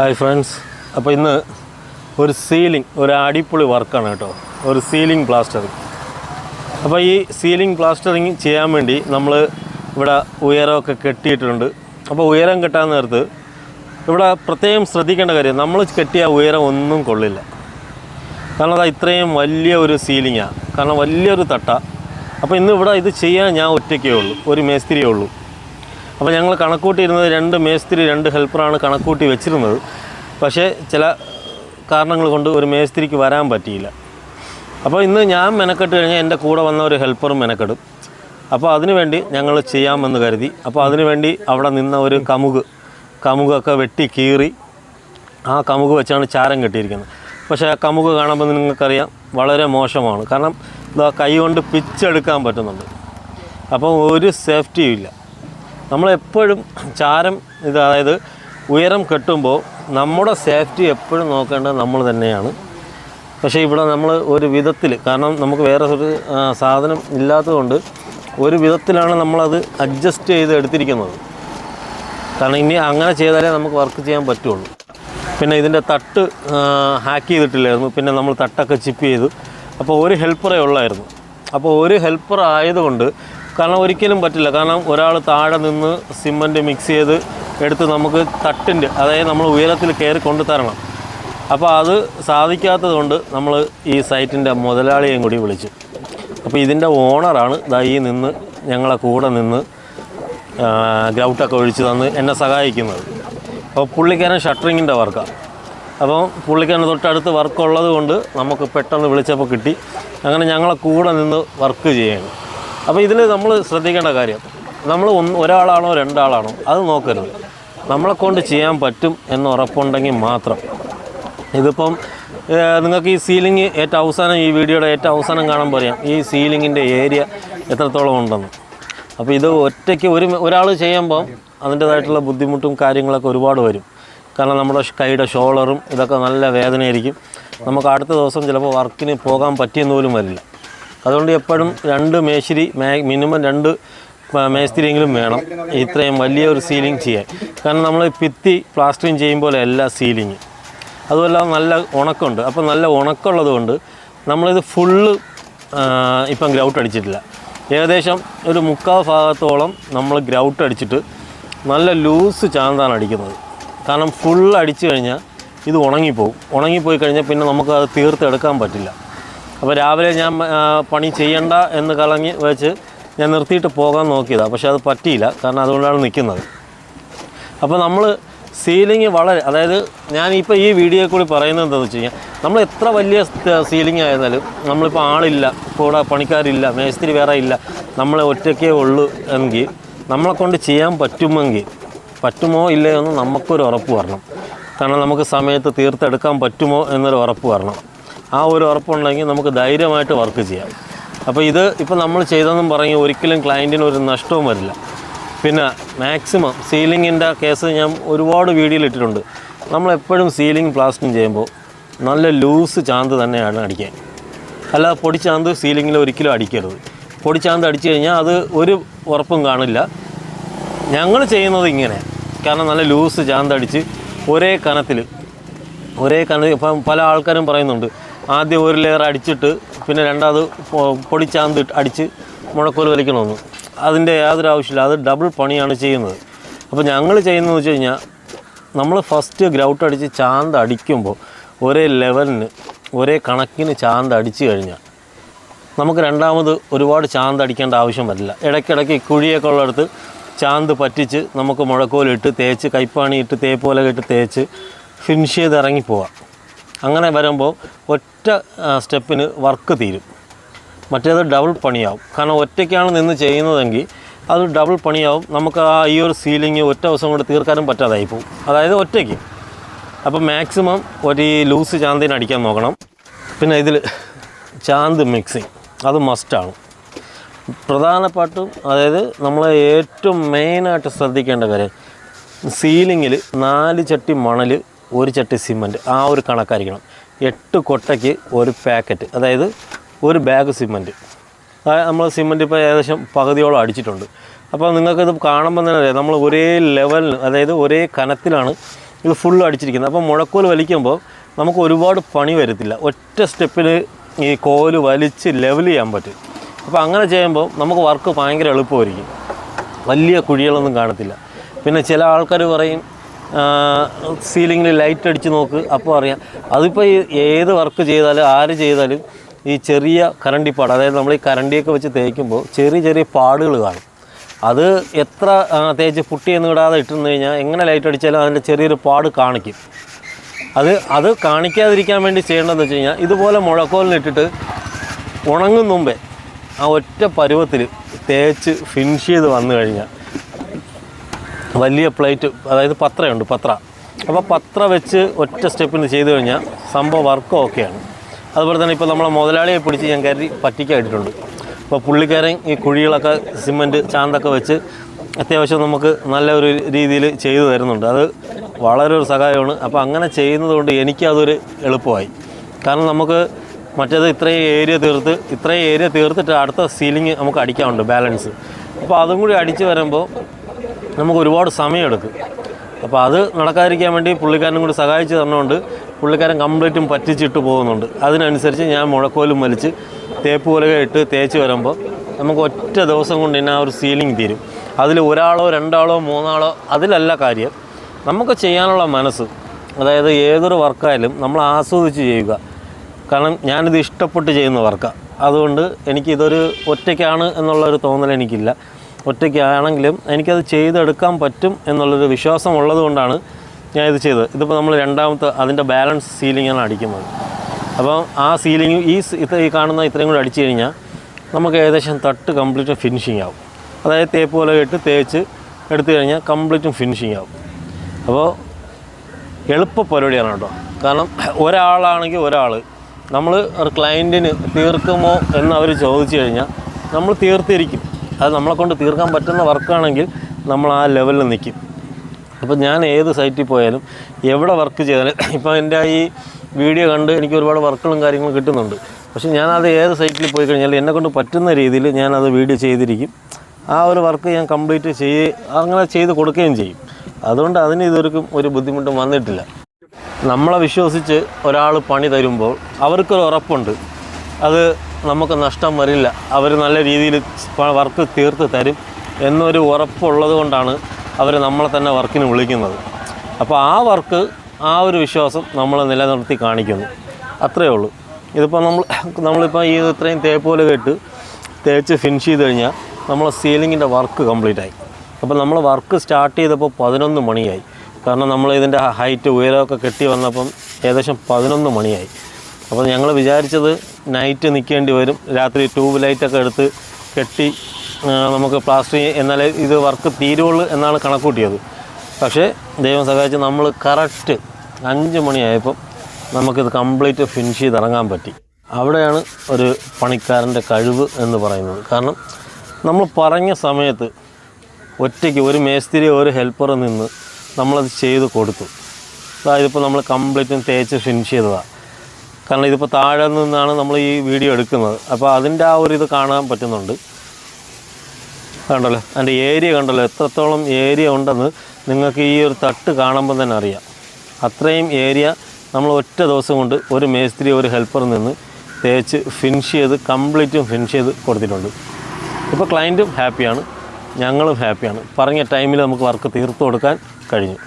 Hi friends അപ്പോൾ ഇന്ന് ഒരു സീലിംഗ് ഒരു അടിപൊളി വർക്കാണ് കേട്ടോ. ഒരു സീലിംഗ് പ്ലാസ്റ്ററിങ് അപ്പോൾ ഈ സീലിംഗ് പ്ലാസ്റ്ററിങ് ചെയ്യാൻ വേണ്ടി നമ്മൾ ഇവിടെ ഉയരമൊക്കെ കെട്ടിയിട്ടുണ്ട്. അപ്പോൾ ഉയരം കെട്ടാൻ നേരത്ത് ഇവിടെ പ്രത്യേകം ശ്രദ്ധിക്കേണ്ട കാര്യം നമ്മൾ കെട്ടിയ ഉയരം ഒന്നും കൊള്ളില്ല. കാരണം അത് ഇത്രയും വലിയ ഒരു സീലിങ്ങാണ് കാരണം വലിയൊരു തട്ട. അപ്പോൾ ഇന്ന് ഇവിടെ ഇത് ചെയ്യാൻ ഞാൻ ഒറ്റയ്ക്കേ ഉള്ളൂ ഒരു മേസ്തിരിയേ ഉള്ളൂ. അപ്പോൾ ഞങ്ങൾ കണക്കൂട്ടിയിരുന്നത് രണ്ട് മേസ്തിരി രണ്ട് ഹെൽപ്പറാണ് കണക്കൂട്ടി വെച്ചിരുന്നത്. പക്ഷേ ചില കാരണങ്ങൾ കൊണ്ട് ഒരു മേസ്തിരിക്ക് വരാൻ പറ്റിയില്ല. അപ്പോൾ ഇന്ന് ഞാൻ മെനക്കെട്ട് കഴിഞ്ഞാൽ എന്റെ കൂടെ വന്ന ഒരു ഹെൽപ്പറും മെനക്കെടും. അപ്പോൾ അതിനുവേണ്ടി ഞങ്ങൾ ചെയ്യാമെന്ന് കരുതി. അപ്പോൾ അതിനുവേണ്ടി അവിടെ നിന്ന ഒരു കമുക് കമുകൊക്കെ വെട്ടി കീറി ആ കമുക് വെച്ചാണ് ചാരം കെട്ടിയിരിക്കുന്നത്. പക്ഷേ ആ കമുക് കാണുമ്പോൾ നിങ്ങൾക്കറിയാം വളരെ മോശമാണ്. കാരണം കൈ കൊണ്ട് പിച്ചെടുക്കാൻ പറ്റുന്നുണ്ട്. അപ്പോൾ ഒരു സേഫ്റ്റിയും ഇല്ല. നമ്മളെപ്പോഴും ചാരം ഇത് അതായത് ഉയരം കെട്ടുമ്പോൾ നമ്മുടെ സേഫ്റ്റി എപ്പോഴും നോക്കേണ്ടത് നമ്മൾ തന്നെയാണ്. പക്ഷേ ഇവിടെ നമ്മൾ ഒരു വിധത്തിൽ കാരണം നമുക്ക് വേറെ ഒരു സാധനം ഇല്ലാത്തതുകൊണ്ട് ഒരു വിധത്തിലാണ് നമ്മളത് അഡ്ജസ്റ്റ് ചെയ്ത് എടുത്തിരിക്കുന്നത്. കാരണം ഇനി അങ്ങനെ ചെയ്താലേ നമുക്ക് വർക്ക് ചെയ്യാൻ പറ്റുള്ളൂ. പിന്നെ ഇതിന്റെ തട്ട് ഹാക്ക് ചെയ്തിട്ടില്ലായിരുന്നു. പിന്നെ നമ്മൾ തട്ടൊക്കെ ചിപ്പ് ചെയ്തു. അപ്പോൾ ഒരു ഹെൽപ്പറേ ഉള്ളായിരുന്നു. അപ്പോൾ ഒരു ഹെൽപ്പർ ആയതുകൊണ്ട് കാരണം ഒരിക്കലും പറ്റില്ല. കാരണം ഒരാൾ താഴെ നിന്ന് സിമന്റ് മിക്സ് ചെയ്ത് എടുത്ത് നമുക്ക് തട്ടിന്റെ അതായത് നമ്മൾ ഉയരത്തിൽ കയറി കൊണ്ടു തരണം. അപ്പോൾ അത് സാധിക്കാത്തത് കൊണ്ട് നമ്മൾ ഈ സൈറ്റിന്റെ മുതലാളിയെയും കൂടി വിളിച്ചു. അപ്പോൾ ഇതിന്റെ ഓണറാണ് ദൈ നിന്ന് ഞങ്ങളെ കൂടെ നിന്ന് ഗ്രൗട്ടൊക്കെ ഒഴിച്ച് തന്ന് എന്നെ സഹായിക്കുന്നത്. അപ്പോൾ പുള്ളിക്കാരൻ ഷട്ടറിങ്ങിന്റെ വർക്കാണ് അപ്പം പുള്ളിക്കാരൻ തൊട്ടടുത്ത് വർക്കുള്ളത് കൊണ്ട് നമുക്ക് പെട്ടെന്ന് വിളിച്ചപ്പോൾ കിട്ടി. അങ്ങനെ ഞങ്ങളെ കൂടെ നിന്ന് വർക്ക് ചെയ്യണം അപ്പോൾ ഇതിൽ നമ്മൾ ശ്രദ്ധിക്കേണ്ട കാര്യം നമ്മൾ ഒരാളാണോ രണ്ടാളാണോ അത് നോക്കരുത്. നമ്മളെ കൊണ്ട് ചെയ്യാൻ പറ്റും എന്ന് ഉറപ്പുണ്ടെങ്കിൽ മാത്രം. ഇതിപ്പം നിങ്ങൾക്ക് ഈ സീലിംഗ് ഏറ്റവും അവസാനം ഈ വീഡിയോയുടെ ഏറ്റവും അവസാനം കാണാൻ അറിയാം ഈ സീലിങ്ങിന്റെ ഏരിയ എത്രത്തോളം ഉണ്ടെന്ന്. അപ്പോൾ ഇത് ഒറ്റയ്ക്ക് ഒരു ഒരാൾ ചെയ്യുമ്പോൾ അതിന്റേതായിട്ടുള്ള ബുദ്ധിമുട്ടും കാര്യങ്ങളൊക്കെ ഒരുപാട് വരും. കാരണം നമ്മുടെ കൈയുടെ ഷോളറും ഇതൊക്കെ നല്ല വേദനയായിരിക്കും. നമുക്ക് അടുത്ത ദിവസം ചിലപ്പോൾ വർക്കിന് പോകാൻ പറ്റിയെന്ന് പോലും വരില്ല. അതുകൊണ്ട് എപ്പോഴും രണ്ട് മേശിരി മിനിമം രണ്ട് മേസ്തിരിയെങ്കിലും വേണം. ഇത്രയും വലിയ ഒരു സീലിംഗ് ചെയ്യാൻ. കാരണം നമ്മൾ ഭിത്തി പ്ലാസ്റ്ററിങ് ചെയ്യുമ്പോൾ അല്ല സീലിംഗ് അതുമല്ല നല്ല ഉണക്കമുണ്ട്. അപ്പോൾ നല്ല ഉണക്കമുള്ളത് കൊണ്ട് നമ്മളിത് ഫുള്ള് ഇപ്പം ഗ്രൗട്ട് അടിച്ചിട്ടില്ല. ഏകദേശം ഒരു മുക്കാൽ ഭാഗത്തോളം നമ്മൾ ഗ്രൗട്ട് അടിച്ചിട്ട് നല്ല ലൂസ് ചാന്താണ് അടിക്കുന്നത്. കാരണം ഫുൾ അടിച്ചു കഴിഞ്ഞാൽ ഇത് ഉണങ്ങിപ്പോവും. ഉണങ്ങിപ്പോയി കഴിഞ്ഞാൽ പിന്നെ നമുക്ക് അത് തീർത്തെടുക്കാൻ പറ്റില്ല. അപ്പോൾ രാവിലെ ഞാൻ പണി ചെയ്യണ്ട എന്ന് കളഞ്ഞ് വെച്ച് ഞാൻ നിർത്തിയിട്ട് പോകാൻ നോക്കിയതാണ് പക്ഷേ അത് പറ്റിയില്ല. കാരണം അതുകൊണ്ടാണ് നിൽക്കുന്നത് അപ്പോൾ നമ്മൾ സീലിംഗ് വളരെ അതായത് ഞാൻ ഞാനിപ്പോൾ ഈ വീഡിയോ കൂടി പറയുന്നത് എന്താണെന്ന് വെച്ച് കഴിഞ്ഞാൽ നമ്മൾ എത്ര വലിയ സീലിംഗ് ആയിരുന്നാലും നമ്മളിപ്പോൾ ആളില്ല കൂടെ പണിക്കാരില്ല മേസ്തിരി വേറെ ഇല്ല നമ്മളെ ഒറ്റയ്ക്കേ ഉള്ളൂ എങ്കിൽ നമ്മളെ കൊണ്ട് ചെയ്യാൻ പറ്റുമെങ്കിൽ പറ്റുമോ ഇല്ലയോ എന്ന് നമുക്കൊരു ഉറപ്പ് വരണം. കാരണം നമുക്ക് സമയത്ത് തീർത്തെടുക്കാൻ പറ്റുമോ എന്നൊരു ഉറപ്പ് വരണം. ആ ഒരു ഉറപ്പുണ്ടെങ്കിൽ നമുക്ക് ധൈര്യമായിട്ട് വർക്ക് ചെയ്യാം. അപ്പോൾ ഇത് ഇപ്പോൾ നമ്മൾ ചെയ്തെന്നും പറഞ്ഞ് ഒരിക്കലും ക്ലയന്റിന് ഒരു നഷ്ടവും വരില്ല. പിന്നെ മാക്സിമം സീലിങ്ങിന്റെ കേസ് ഞാൻ ഒരുപാട് വീഡിയോയിൽ ഇട്ടിട്ടുണ്ട്. നമ്മളെപ്പോഴും സീലിംഗ് പ്ലാസ്റ്റിങ് ചെയ്യുമ്പോൾ നല്ല ലൂസ് ചാന്ത് തന്നെയാണ് അടിക്കാൻ. അല്ലാതെ പൊടിച്ചാന്ത് സീലിങ്ങിൽ ഒരിക്കലും അടിക്കരുത്. പൊടിച്ചാന്ത് അടിച്ചു കഴിഞ്ഞാൽ അത് ഒരു ഉറപ്പും കാണില്ല. ഞങ്ങൾ ചെയ്യുന്നത് ഇങ്ങനെ. കാരണം നല്ല ലൂസ് ചാന്തടിച്ച് ഒരേ കനത്തിൽ ഒരേ കനത്തിൽ ഇപ്പം പല ആൾക്കാരും പറയുന്നുണ്ട് ആദ്യം ഒരു ലെയർ അടിച്ചിട്ട് പിന്നെ രണ്ടാമത് പൊടിച്ചാന്ത് അടിച്ച് മുഴക്കോൽ വലിക്കണമെന്ന്. അതിന്റെ യാതൊരു ആവശ്യമില്ല. അത് ഡബിൾ പണിയാണ് ചെയ്യുന്നത്. അപ്പോൾ ഞങ്ങൾ ചെയ്യുന്നതെന്ന് വെച്ച് കഴിഞ്ഞാൽ നമ്മൾ ഫസ്റ്റ് ഗ്രൗട്ട് അടിച്ച് ചാന്ത് അടിക്കുമ്പോൾ ഒരേ ലെവലിന് ഒരേ കണക്കിന് ചാന്ത് അടിച്ചു കഴിഞ്ഞാൽ നമുക്ക് രണ്ടാമത് ഒരുപാട് ചാന്ത് അടിക്കേണ്ട ആവശ്യം വരില്ല. ഇടയ്ക്കിടയ്ക്ക് കുഴിയൊക്കെ ഉള്ളിടത്ത് ചാന്ത് പറ്റിച്ച് നമുക്ക് മുഴക്കോലിട്ട് തേച്ച് കൈപ്പാണി ഇട്ട് തേപ്പോല ഇട്ട് തേച്ച് ഫിനിഷ് ചെയ്ത് ഇറങ്ങി പോവാം. അങ്ങനെ വരുമ്പോൾ ഒറ്റ സ്റ്റെപ്പിന് വർക്ക് തീരും. മറ്റേത് ഡബിൾ പണിയാവും. കാരണം ഒറ്റയ്ക്കാണ് നിന്ന് ചെയ്യുന്നതെങ്കിൽ അത് ഡബിൾ പണിയാവും. നമുക്ക് ആ ഈ ഒരു സീലിംഗ് ഒറ്റ ദിവസം കൊണ്ട് തീർക്കാനും പറ്റാതായി പോകും അതായത് ഒറ്റയ്ക്ക്. അപ്പോൾ മാക്സിമം ഒരു ലൂസ് ചാന്തിന് അടിക്കാൻ നോക്കണം. പിന്നെ ഇതിൽ ചാന്ത് മിക്സിങ് അത് മസ്റ്റാണ് പ്രധാനപ്പെട്ടും അതായത് നമ്മൾ ഏറ്റവും മെയിനായിട്ട് ശ്രദ്ധിക്കേണ്ട കാര്യം സീലിങ്ങിൽ നാല് ചട്ടി മണൽ ഒരു ചട്ടി സിമന്റ് ആ ഒരു കണക്കായിരിക്കണം. എട്ട് കൊട്ടയ്ക്ക് ഒരു പാക്കറ്റ് അതായത് ഒരു ബാഗ് സിമന്റ്. നമ്മൾ സിമന്റ് ഇപ്പോൾ ഏകദേശം പകുതിയോളം അടിച്ചിട്ടുണ്ട്. അപ്പോൾ നിങ്ങൾക്കിത് കാണുമ്പോൾ തന്നെ അറിയാം നമ്മൾ ഒരേ ലെവലിന് അതായത് ഒരേ കനത്തിലാണ് ഇത് ഫുൾ അടിച്ചിരിക്കുന്നത്. അപ്പോൾ മുഴക്കോൽ വലിക്കുമ്പോൾ നമുക്ക് ഒരുപാട് പണി വരത്തില്ല. ഒറ്റ സ്റ്റെപ്പിൽ ഈ കോൽ വലിച്ച് ലെവൽ ചെയ്യാൻ പറ്റും. അപ്പോൾ അങ്ങനെ ചെയ്യുമ്പോൾ നമുക്ക് വർക്ക് ഭയങ്കര എളുപ്പമായിരിക്കും. വലിയ കുഴികളൊന്നും കാണത്തില്ല. പിന്നെ ചില ആൾക്കാർ പറയും സീലിങ്ങിൽ ലൈറ്റ് അടിച്ച് നോക്ക് അപ്പോൾ അറിയാം. അതിപ്പോൾ ഈ ഏത് വർക്ക് ചെയ്താലും ആര് ചെയ്താലും ഈ ചെറിയ കരണ്ടിപ്പാട് അതായത് നമ്മൾ ഈ കരണ്ടിയൊക്കെ വെച്ച് തേക്കുമ്പോൾ ചെറിയ ചെറിയ പാടുകൾ കാണും. അത് എത്ര തേച്ച് പുട്ടിയൊന്നും ഇടാതെ ഇട്ടിരുന്നു കഴിഞ്ഞാൽ എങ്ങനെ ലൈറ്റ് അടിച്ചാലും അതിന്റെ ചെറിയൊരു പാട് കാണിക്കും. അത് അത് കാണിക്കാതിരിക്കാൻ വേണ്ടി ചെയ്യേണ്ടതെന്ന് വെച്ച് കഴിഞ്ഞാൽ ഇതുപോലെ മുഴക്കോലിനിട്ടിട്ട് ഉണങ്ങും മുമ്പേ ആ ഒറ്റ പരുവത്തിൽ തേച്ച് ഫിനിഷ് ചെയ്ത് വന്നു കഴിഞ്ഞാൽ വലിയ പ്ലേറ്റ് അതായത് പത്രയുണ്ട് പത്ര. അപ്പോൾ പത്ര വെച്ച് ഒറ്റ സ്റ്റെപ്പിന് ചെയ്തു കഴിഞ്ഞാൽ സംഭവം വർക്ക് ഓക്കെയാണ്. അതുപോലെ തന്നെ ഇപ്പോൾ നമ്മളെ മുതലാളിയെ പിടിച്ച് ഞാൻ കയറി പറ്റിക്കായിട്ടുണ്ട് അപ്പോൾ പുള്ളിക്കാരൻ ഈ കുഴികളൊക്കെ സിമന്റ് ചാന്തൊക്കെ വെച്ച് അത്യാവശ്യം നമുക്ക് നല്ല ഒരു രീതിയിൽ ചെയ്തു തരുന്നുണ്ട്. അത് വളരെ ഒരു സഹായമാണ്. അപ്പോൾ അങ്ങനെ ചെയ്യുന്നതുകൊണ്ട് എനിക്കതൊരു എളുപ്പമായി. കാരണം നമുക്ക് മറ്റേത് ഇത്രയും ഏരിയ തീർത്ത് ഇത്രയും ഏരിയ തീർത്തിട്ട് അടുത്ത സീലിംഗ് നമുക്ക് അടിക്കാനുണ്ട് ബാലൻസ് അപ്പോൾ അതും കൂടി അടിച്ച് വരുമ്പോൾ നമുക്ക് ഒരുപാട് സമയമെടുക്കും. അപ്പോൾ അത് നടക്കാതിരിക്കാൻ വേണ്ടി പുള്ളിക്കാരനും കൂടി സഹായിച്ച് തന്നുകൊണ്ട് പുള്ളിക്കാരൻ കംപ്ലീറ്റും പറ്റിച്ചിട്ട് പോകുന്നുണ്ട്. അതിനനുസരിച്ച് ഞാൻ മുഴക്കോലും വലിച്ച് തേപ്പ് പോലെ ഇട്ട് തേച്ച് വരുമ്പോൾ നമുക്ക് ഒറ്റ ദിവസം കൊണ്ട് തന്നെ ആ ഒരു സീലിംഗ് തീരും. അതിൽ ഒരാളോ രണ്ടാളോ മൂന്നാളോ അതിലല്ല കാര്യം. നമുക്ക് ചെയ്യാനുള്ള മനസ്സ് അതായത് ഏതൊരു വർക്കായാലും നമ്മൾ ആസ്വദിച്ച് ചെയ്യുക. കാരണം ഞാനിത് ഇഷ്ടപ്പെട്ട് ചെയ്യുന്ന വർക്കാണ് അതുകൊണ്ട് എനിക്കിതൊരു ഒറ്റയ്ക്കാണ് എന്നുള്ളൊരു തോന്നൽ എനിക്കില്ല. ഒറ്റയ്ക്കാണെങ്കിലും എനിക്കത് ചെയ്തെടുക്കാൻ പറ്റും എന്നുള്ളൊരു വിശ്വാസം ഉള്ളതുകൊണ്ടാണ് ഞാൻ ഇത് ചെയ്തത്. ഇതിപ്പോൾ നമ്മൾ രണ്ടാമത്തെ അതിന്റെ ബാലൻസ് സീലിംഗാണ് അടിക്കുന്നത്. അപ്പോൾ ആ സീലിംഗ് ഈ ഈ കാണുന്ന ഇത്രയും കൂടി അടിച്ചു കഴിഞ്ഞാൽ നമുക്ക് ഏകദേശം തട്ട് കംപ്ലീറ്റ് ഫിനിഷിംഗ് ആവും. അതായത് തേപ്പ് പോലെ ഇട്ട് തേച്ച് എടുത്തു കഴിഞ്ഞാൽ കംപ്ലീറ്റും ഫിനിഷിംഗ് ആവും. അപ്പോൾ എളുപ്പ പരിപാടിയാണ് കേട്ടോ. കാരണം ഒരാളാണെങ്കിൽ ഒരാൾ നമ്മൾ ഒരു ക്ലയന്റിന് തീർക്കുമോ എന്ന് അവർ ചോദിച്ചു കഴിഞ്ഞാൽ നമ്മൾ തീർത്തിരിക്കും. അത് നമ്മളെ കൊണ്ട് തീർക്കാൻ പറ്റുന്ന വർക്കാണെങ്കിൽ നമ്മൾ ആ ലെവലിൽ നിൽക്കും. അപ്പോൾ ഞാൻ ഏത് സൈറ്റിൽ പോയാലും എവിടെ വർക്ക് ചെയ്താലും ഇപ്പോൾ എന്റെ ഈ വീഡിയോ കണ്ട് എനിക്ക് ഒരുപാട് വർക്കുകളും കാര്യങ്ങളും കിട്ടുന്നുണ്ട്. പക്ഷേ ഞാനത് ഏത് സൈറ്റിൽ പോയി കഴിഞ്ഞാൽ എന്നെ കൊണ്ട് പറ്റുന്ന രീതിയിൽ ഞാനത് വീഡിയോ ചെയ്തിരിക്കും. ആ ഒരു വർക്ക് ഞാൻ കംപ്ലീറ്റ് ചെയ്യേ അങ്ങനെ ചെയ്ത് കൊടുക്കുകയും ചെയ്യും. അതുകൊണ്ട് അതിന് ഇതൊരു ഒരു ബുദ്ധിമുട്ടും വന്നിട്ടില്ല. നമ്മളെ വിശ്വസിച്ച് ഒരാൾ പണി തരുമ്പോൾ അവർക്കൊരു ഉറപ്പുണ്ട്. അത് നമുക്ക് നഷ്ടം വരില്ല. അവർ നല്ല രീതിയിൽ വർക്ക് തീർത്ത് തരും എന്നൊരു ഉറപ്പുള്ളത് കൊണ്ടാണ് അവർ നമ്മളെ തന്നെ വർക്കിന് വിളിക്കുന്നത്. അപ്പോൾ ആ വർക്ക് ആ ഒരു വിശ്വാസം നമ്മൾ നിലനിർത്തി കാണിക്കുന്നു. അത്രയേ ഉള്ളൂ. ഇതിപ്പോൾ നമ്മൾ നമ്മളിപ്പോൾ ഈ ഇത്രയും തേപ്പോലെ കേട്ട് തേച്ച് ഫിനിഷ് ചെയ്ത് കഴിഞ്ഞാൽ നമ്മൾ സീലിങ്ങിന്റെ വർക്ക് കംപ്ലീറ്റ് ആയി. അപ്പോൾ നമ്മൾ വർക്ക് സ്റ്റാർട്ട് ചെയ്തപ്പോൾ പതിനൊന്ന് മണിയായി. കാരണം നമ്മൾ ഇതിന്റെ ഹൈറ്റ് ഉയരമൊക്കെ കെട്ടി വന്നപ്പം ഏകദേശം പതിനൊന്ന് മണിയായി. അപ്പോൾ ഞങ്ങൾ വിചാരിച്ചത് നൈറ്റ് നിൽക്കേണ്ടി വരും. രാത്രി ട്യൂബ് ലൈറ്റൊക്കെ എടുത്ത് കെട്ടി നമുക്ക് പ്ലാസ്റ്റർ എന്നാലേ ഇത് വർക്ക് തീരുള്ളൂ എന്നാണ് കണക്കൂട്ടിയത്. പക്ഷേ ദൈവം സഹായിച്ച് നമ്മൾ കറക്റ്റ് അഞ്ച് മണിയായപ്പം നമുക്കിത് കംപ്ലീറ്റ് ഫിനിഷ് ചെയ്ത് ഇറങ്ങാൻ പറ്റി. അവിടെയാണ് ഒരു പണിക്കാരന്റെ കഴിവ് എന്ന് പറയുന്നത്. കാരണം നമ്മൾ പറഞ്ഞ സമയത്ത് ഒറ്റയ്ക്ക് ഒരു മേസ്തിരി ഒരു ഹെൽപ്പർ നിന്ന് നമ്മളത് ചെയ്ത് കൊടുത്തു. അതായത് ഇപ്പോൾ നമ്മൾ കംപ്ലീറ്റും തേച്ച് ഫിനിഷ് ചെയ്തതാണ് കാരണം ഇതിപ്പോൾ താഴെ നിന്നാണ് നമ്മൾ ഈ വീഡിയോ എടുക്കുന്നത്. അപ്പോൾ അതിന്റെ ആ ഒരു ഇത് കാണാൻ പറ്റുന്നുണ്ട്. കണ്ടല്ലോ? അതിന്റെ ഏരിയ കണ്ടല്ലോ? എത്രത്തോളം ഏരിയ ഉണ്ടെന്ന് നിങ്ങൾക്ക് ഈ ഒരു തട്ട് കാണുമ്പോൾ തന്നെ അറിയാം. അത്രയും ഏരിയ നമ്മൾ ഒറ്റ ദിവസം കൊണ്ട് ഒരു മേസ്ത്രി ഒരു ഹെൽപ്പർ നിന്ന് തേച്ച് ഫിനിഷ് ചെയ്ത് കംപ്ലീറ്റും ഫിനിഷ് ചെയ്ത് കൊടുത്തിട്ടുണ്ട്. ഇപ്പോൾ ക്ലയന്റും ഹാപ്പിയാണ് ഞങ്ങളും ഹാപ്പിയാണ് പറഞ്ഞ ടൈമിൽ നമുക്ക് വർക്ക് തീർത്തു കൊടുക്കാൻ കഴിഞ്ഞു.